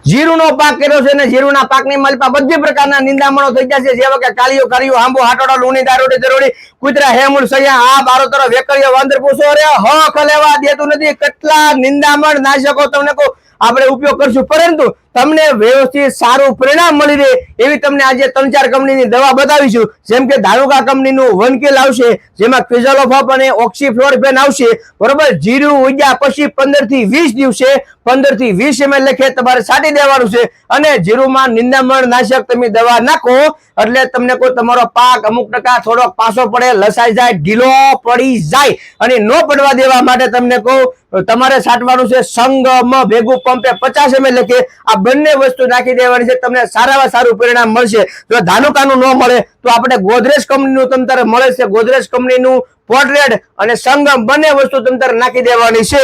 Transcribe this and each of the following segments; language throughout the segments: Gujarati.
જીરુનો પાક કર્યો છે અને જીરુના પાકની મલપા બધી પ્રકારના નિંદામણો થઈ ગયા છે. જેવા કે કાળીઓ કાળીઓ આંબો હાટોડા લૂણી દારોડી દરોડી કુતરા હેમુલ સૈયા, આ બારો તરફ વેકરીઓ વાંદર પૂછો અરે હક લેવા દેતું નથી. કેટલા નિંદામણ નાશકો તમને કહું? આપણે ઉપયોગ કરશું. પરંતુ તમને વ્યવસ્થિત સારું પરિણામ મળી રહે એવી તમને આજે ત્રણ ચાર કંપનીની દવા બતાવીશું. જેમ કે ધાનુકા કંપનીનું વનકેલ આવશે, જેમાં ક્વિઝલોફોપ અને ઓક્સીફ્લોરફેન આવશે. બરોબર? જીરું ઉગ્યા પછી પંદરથી વીસ દિવસે પંદરથી વીસ એમએલ લખે, તમારે છાંટી દેવાનું છે. અને જીરુમાં નિંદામણ નાશક તમે દવા નાખો, એટલે તમને કોઈ તમારો પાક અમુક ટકા થોડોક પાછો પડે, લસાઈ જાય, ઢીલો પડી જાય. અને ન પડવા દેવા માટે તમને કહું તમારે છાંટવાનું છે સંગમ ભેગું પંપે પચાસ એમએલ લેખે આ બંને વસ્તુ નાખી દેવાની છે, તમને સારામાં સારું પરિણામ મળશે. જો ધાનુકાનું ન મળે, તો આપણે ગોદરેજ કંપનીનું તમ તારે મળે છે. ગોદરેજ કંપનીનું પોર્ટરેડ અને સંગમ બંને વસ્તુ તમ નાખી દેવાની છે.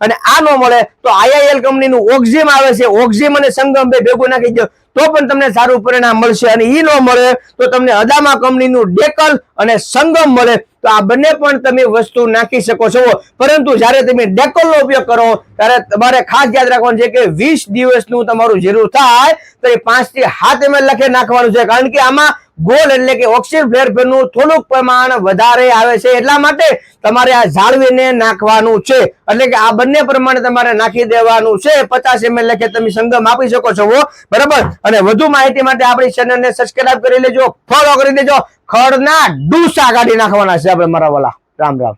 અને આ ન મળે તો આઈઆઈએલ કંપનીનું ઓક્ઝિમ આવે છે. ઓક્ઝિમ અને સંગમ બે ભેગું નાખી દો. તો પણ તમને સારું પરિણામ મળશે. અને ઈ ન મળે તો તમને અદામા કંપનીનું ડેકલ અને સંગમ મળે. તો આ બંને પણ તમે વસ્તુ નાખી શકો છો. પરંતુ જ્યારે તમે ડેકોલનો ઉપયોગ કરો, ત્યારે તમારે ખાસ યાદ રાખવાનું છે કે વીસ દિવસનું તમારું જરૂર થાય તો એ પાંચથી હાથ એમાં લખે નાખવાનું છે. કારણ કે આમાં ગોળ એટલે કે ઓક્સિજન ફેરફેરનું થોડુંક પ્રમાણ વધારે આવે છે. એટલા માટે તમારે આ જાળવીને નાખવાનું છે. એટલે કે આ બંને પ્રમાણે તમારે નાખી દેવાનું છે. પચાસ એમએલ લખે તમે સંગમ આપી શકો છો બરાબર? અને વધુ માહિતી માટે આપણી ચેનલને સબસ્ક્રાઇબ કરી લેજો. ફોલો કરી દેજો. ખડના ડૂસા કાઢી નાખવાના છે આપણે મારા વાલા. રામ રામ.